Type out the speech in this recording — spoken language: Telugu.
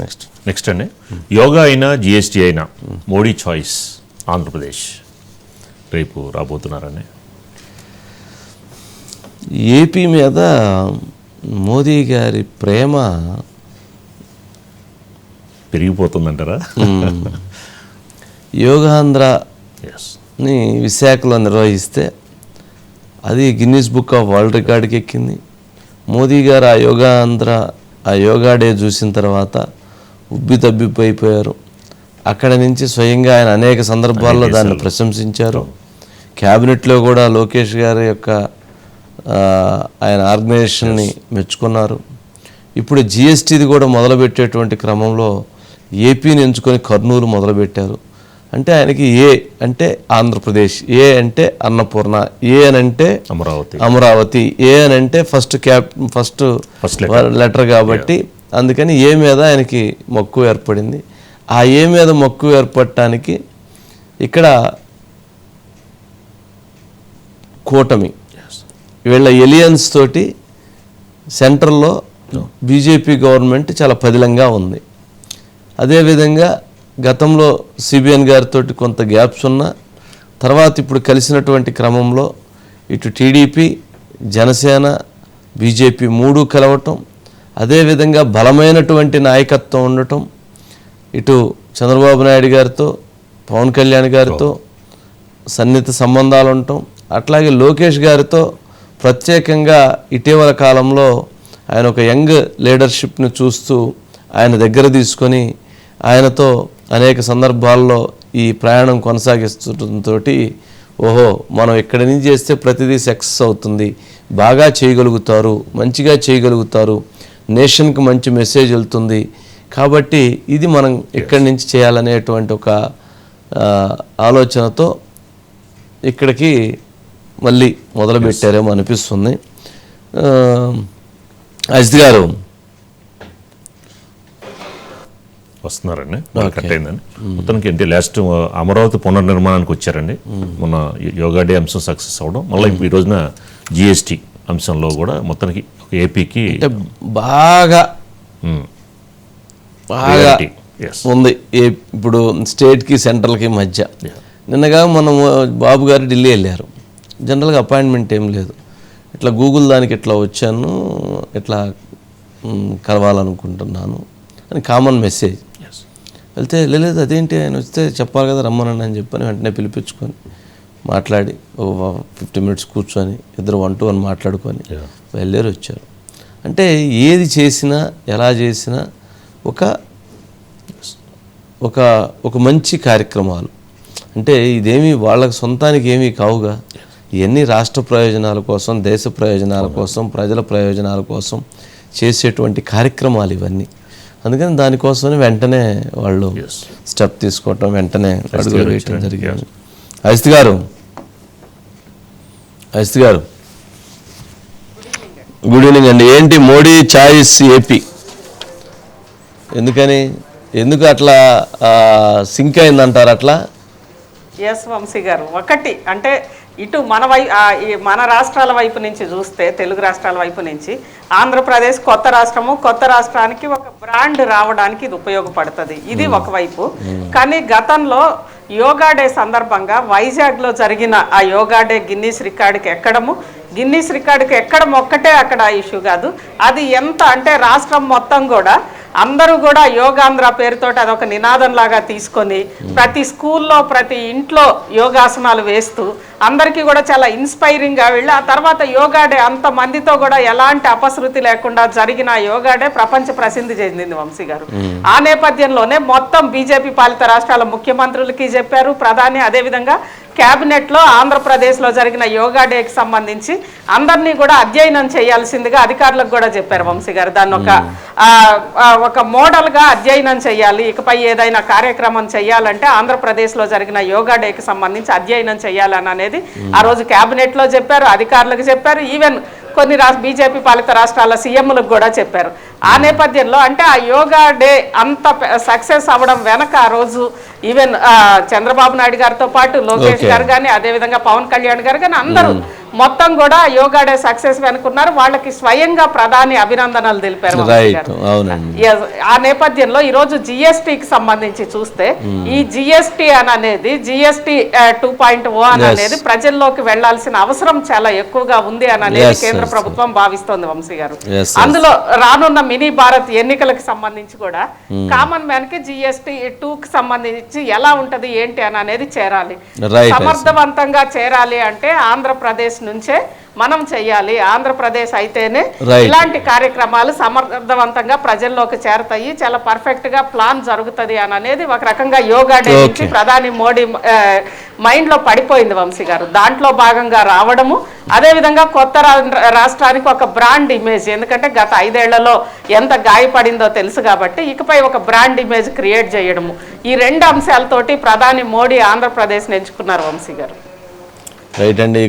నెక్స్ట్ నెక్స్ట్ అండి. యోగా అయినా జిఎస్టీ అయినా మోడీ చాయిస్ ఆంధ్రప్రదేశ్. రేపు రాబోతున్నారండి. ఏపీ మీద మోదీ గారి ప్రేమ పెరిగిపోతుందంటారా? యోగాంధ్ర ఎస్ని విశాఖలో నిర్వహిస్తే అది గిన్నీస్ బుక్ ఆఫ్ వరల్డ్ రికార్డ్కి ఎక్కింది. మోదీ గారు ఆ యోగా ఆంధ్ర ఆ యోగా డే చూసిన తర్వాత ఉబ్బి తబ్బిపోయిపోయారు. అక్కడ నుంచి స్వయంగా ఆయన అనేక సందర్భాల్లో దాన్ని ప్రశంసించారు. క్యాబినెట్లో కూడా లోకేష్ గారి యొక్క ఆయన ఆర్గనైజేషన్ని మెచ్చుకున్నారు. ఇప్పుడు జిఎస్టీది కూడా మొదలుపెట్టేటువంటి క్రమంలో ఏపీని ఎంచుకొని కర్నూలు మొదలుపెట్టారు. అంటే ఆయనకి ఏ అంటే ఆంధ్రప్రదేశ్ ఏ అంటే అన్నపూర్ణ ఏ అని అంటే అమరావతి. అమరావతి ఏ అని అంటే ఫస్ట్ క్యాప్ ఫస్ట్. లెటర్. కాబట్టి అందుకని ఏ మీద ఆయనకి మక్కువ ఏర్పడింది. ఆ ఏ మీద మక్కువ ఏర్పడటానికి ఇక్కడ కూటమి వీళ్ళ ఎలియన్స్ తోటి సెంట్రల్లో బీజేపీ గవర్నమెంట్ చాలా పదిలంగా ఉంది. అదేవిధంగా గతంలో సిబిఎన్ గారితో కొంత గ్యాప్స్ ఉన్నా తర్వాత ఇప్పుడు కలిసినటువంటి క్రమంలో ఇటు టీడీపీ జనసేన బీజేపీ మూడు కలవటం అదేవిధంగా బలమైనటువంటి నాయకత్వం ఉండటం ఇటు చంద్రబాబు నాయుడు గారితో పవన్ కళ్యాణ్ గారితో సన్నిహిత సంబంధాలు ఉండటం అట్లాగే లోకేష్ గారితో ప్రత్యేకంగా ఇటీవల కాలంలో ఆయన ఒక యంగ్ లీడర్షిప్ను చూస్తూ ఆయన దగ్గర తీసుకొని ఆయనతో అనేక సందర్భాల్లో ఈ ప్రయాణం కొనసాగిస్తుండటంతో ఓహో మనం ఇక్కడి నుంచి చేస్తే ప్రతిదీ సక్సెస్ అవుతుంది. బాగా చేయగలుగుతారు మంచిగా చేయగలుగుతారు నేషన్కి మంచి మెసేజ్ వెళ్తుంది. కాబట్టి ఇది మనం ఇక్కడి నుంచి చేయాలనేటువంటి ఒక ఆలోచనతో ఇక్కడికి మళ్ళీ మొదలుపెట్టారేమో అనిపిస్తుంది. అజిత్ గారు. వస్తున్నారండి. కట్ అయిందండి. మొత్తానికి ఏంటి లాస్ట్ అమరావతి పునర్నిర్మాణానికి వచ్చారండి. మొన్న యోగా డే అంశం సక్సెస్ అవ్వడం. మళ్ళీ ఈ రోజున జిఎస్టీ అంశంలో కూడా మొత్తానికి ఏపీకి అంటే బాగా బాగా ఉంది. ఏ ఇప్పుడు స్టేట్కి సెంట్రల్కి మధ్య. నిన్నగా మనం బాబు గారు ఢిల్లీ వెళ్ళారు. జనరల్గా అపాయింట్మెంట్ ఏం లేదు. ఇట్లా గూగుల్ దానికి ఇట్లా వచ్చాను ఇట్లా కలవాలనుకుంటున్నాను అని కామన్ మెసేజ్. వెళ్తే లేదు అదేంటి? ఆయన వస్తే చెప్పాలి కదా రమ్మనండి అని చెప్పని వెంటనే పిలిపించుకొని మాట్లాడి ఓ ఫిఫ్టీ మినిట్స్ కూర్చొని ఇద్దరు వన్ టు వన్ మాట్లాడుకొని. బయలుదేరి వచ్చారు అంటే ఏది చేసినా ఎలా చేసినా ఒక ఒక ఒక మంచి కార్యక్రమాలు అంటే ఇదేమి వాళ్ళకి సొంతానికి ఏమీ కావుగా ఇవన్నీ రాష్ట్ర ప్రయోజనాల కోసం దేశ ప్రయోజనాల కోసం ప్రజల ప్రయోజనాల కోసం చేసేటువంటి కార్యక్రమాలు ఇవన్నీ అందుకని దానికోసమే వెంటనే వాళ్ళు. స్టెప్ తీసుకోవటం వెంటనే అడుగులు వేయటం. జరిగింది అజిత్ గారు. అజిత్ గారు. గుడ్ ఈవినింగ్ అండి. ఏంటి మోడీ చాయిస్ ఏపీ? ఎందుకని? ఎందుకు అట్లా సింక్ అయిందంటారు అట్లా? ఎస్ వంశీ గారు ఒకటి అంటే ఇటు మన వై మన రాష్ట్రాల వైపు నుంచి చూస్తే తెలుగు రాష్ట్రాల వైపు నుంచి ఆంధ్రప్రదేశ్ కొత్త రాష్ట్రము కొత్త రాష్ట్రానికి ఒక బ్రాండ్ రావడానికి ఇది ఉపయోగపడుతుంది. ఇది ఒకవైపు కానీ గతంలో యోగా డే సందర్భంగా వైజాగ్లో జరిగిన ఆ యోగా డే గిన్నీస్ రికార్డుకి ఎక్కడము? గిన్నీస్ రికార్డుకి ఎక్కడం ఒక్కటే అక్కడ ఇష్యూ కాదు. అది ఎంత అంటే రాష్ట్రం మొత్తం కూడా అందరూ కూడా యోగాంధ్ర పేరుతోటి అదొక నినాదం లాగా తీసుకొని ప్రతి స్కూల్లో ప్రతి ఇంట్లో యోగాసనాలు వేస్తూ అందరికీ కూడా చాలా ఇన్స్పైరింగ్గా వెళ్ళి ఆ తర్వాత యోగా డే అంత మందితో కూడా ఎలాంటి అపశృతి లేకుండా జరిగిన యోగా డే ప్రపంచ ప్రసిద్ధి చెందింది వంశీ గారు. ఆ నేపథ్యంలోనే మొత్తం బీజేపీ పాలిత రాష్ట్రాల ముఖ్యమంత్రులకి చెప్పారు ప్రధాని అదేవిధంగా క్యాబినెట్లో ఆంధ్రప్రదేశ్లో జరిగిన యోగా డేకి సంబంధించి అందరినీ కూడా అధ్యయనం చేయాల్సిందిగా అధికారులకు కూడా చెప్పారు వంశీ గారు. దాన్ని ఒక ఒక మోడల్గా అధ్యయనం చేయాలి. ఇకపై ఏదైనా కార్యక్రమం చేయాలంటే ఆంధ్రప్రదేశ్లో జరిగిన యోగా డేకి సంబంధించి అధ్యయనం చేయాలని అనేది ఆ రోజు క్యాబినెట్లో చెప్పారు అధికారులకు చెప్పారు. ఈవెన్ కొన్ని రా బీజేపీ పాలిత రాష్ట్రాల సీఎంలకు కూడా చెప్పారు ఆ నేపథ్యంలో అంటే ఆ యోగా డే అంత సక్సెస్ అవ్వడం వెనక ఆ రోజు ఈవెన్ చంద్రబాబు నాయుడు గారితో పాటు లోకేష్. గారు కానీ అదేవిధంగా పవన్ కళ్యాణ్ గారు కానీ అందరూ మొత్తం కూడా యోగా డే సక్సెస్ అనుకున్నారు వాళ్ళకి స్వయంగా ప్రధాని అభినందనలు తెలిపారు ఆ నేపథ్యంలో ఈ రోజు జిఎస్టికి సంబంధించి చూస్తే ఈ జిఎస్టి అని అనేది జిఎస్టి టూ పాయింట్ ఓ అని. అనేది ప్రజల్లోకి వెళ్ళాల్సిన అవసరం చాలా ఎక్కువగా ఉంది అని అనేది కేంద్ర ప్రభుత్వం భావిస్తోంది వంశీ గారు. అందులో రానున్న మినీ భారత్ ఎన్నికలకు సంబంధించి కూడా కామన్ మ్యాన్కి జిఎస్టి టూ కి సంబంధించి ఎలా ఉంటది ఏంటి అని అనేది చేరాలి సమర్థవంతంగా చేరాలి అంటే ఆంధ్రప్రదేశ్ నుంచే మనం చెయ్యాలి. ఆంధ్రప్రదేశ్ అయితేనే. ఇలాంటి కార్యక్రమాలు సమర్థవంతంగా ప్రజల్లోకి చేరతాయి. చాలా పర్ఫెక్ట్గా ప్లాన్ జరుగుతది అని అనేది ఒక రకంగా యోగా డే నుంచి. ప్రధాని మోడీ మైండ్లో పడిపోయింది వంశీ గారు. దాంట్లో భాగంగా రావడము. అదే విధంగా కొత్త రాష్ట్రానికి ఒక బ్రాండ్ ఇమేజ్ ఎందుకంటే గత ఐదేళ్ళలో ఎంత గాయపడిందో తెలుసు కాబట్టి ఇకపై ఒక బ్రాండ్ ఇమేజ్ క్రియేట్ చేయడము. ఈ రెండు అంశాలతోటి ప్రధాని మోడీ ఆంధ్రప్రదేశ్ ఎంచుకున్నారు వంశీ గారు. రైట్ అండి.